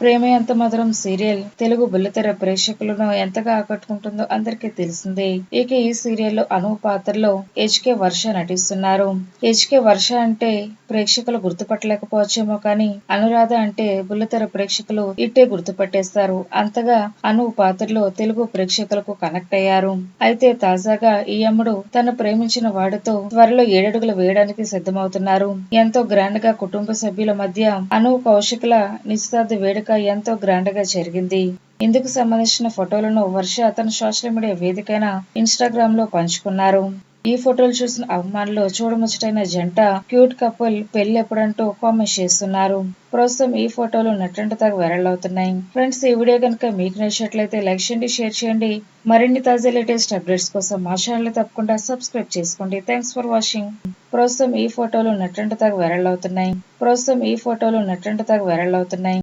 ప్రేమ ఎంత మధురం సీరియల్? తెలుగు బుల్లితెర ప్రేక్షకులను ఎంతగా ఆకట్టుకుంటుందో అందరికీ తెలిసిందే. ఇక ఈ సీరియల్లో అను పాత్రలో హెచ్కే వర్ష నటిస్తున్నారు. హెచ్కే వర్ష అంటే ప్రేక్షకులు గుర్తుపట్టలేకపోవచ్చేమో కానీ అనురాధ అంటే బుల్లితెర ప్రేక్షకులు ఇట్టే గుర్తుపట్టేస్తారు. అంతగా అను పాత్రలో తెలుగు ప్రేక్షకులకు కనెక్ట్ అయ్యారు. అయితే తాజాగా ఈ అమ్ముడు తను ప్రేమించిన వాడితో త్వరలో ఏడడుగులు వేయడానికి సిద్ధమవుతున్నారు. ఎంతో గ్రాండ్గా కుటుంబ సభ్యుల మధ్య అను కౌశికుల నిశ్చితార్థ వేడుక ఎంతో గ్రాండ్గా జరిగింది. ఇందుకు సంబంధించిన ఫోటోలను వర్ష అతను సోషల్ మీడియా వేదికైన ఇన్స్టాగ్రామ్లో పంచుకున్నారు. ఈ ఫోటోలు చూసిన అభిమానులు చూడముచ్చటైన జంట క్యూట్ కపుల్ పెళ్ళి ఎప్పుడంటూ కామెంట్ చేస్తున్నారు. ప్రస్తుతం ఈ ఫోటోలు నటంట తగ్గ వైరల్ అవుతున్నాయి. ఫ్రెండ్స్ ఈ వీడియో కనుక మీకు నచ్చినట్లయితే లైక్ చేయండి షేర్ చేయండి. మరిన్ని తాజా లేటెస్ట్ అప్డేట్స్ కోసం మా ఛానల్ తప్పకుండా సబ్స్క్రైబ్ చేసుకోండి. Thanks for watching. ప్రస్తుతం ఈ ఫోటోలు నటంట తగ్గ వైరల్ అవుతున్నాయి. ప్రస్తుతం ఈ ఫోటోలు నటంట తగ్గ వైరల్ అవుతున్నాయి.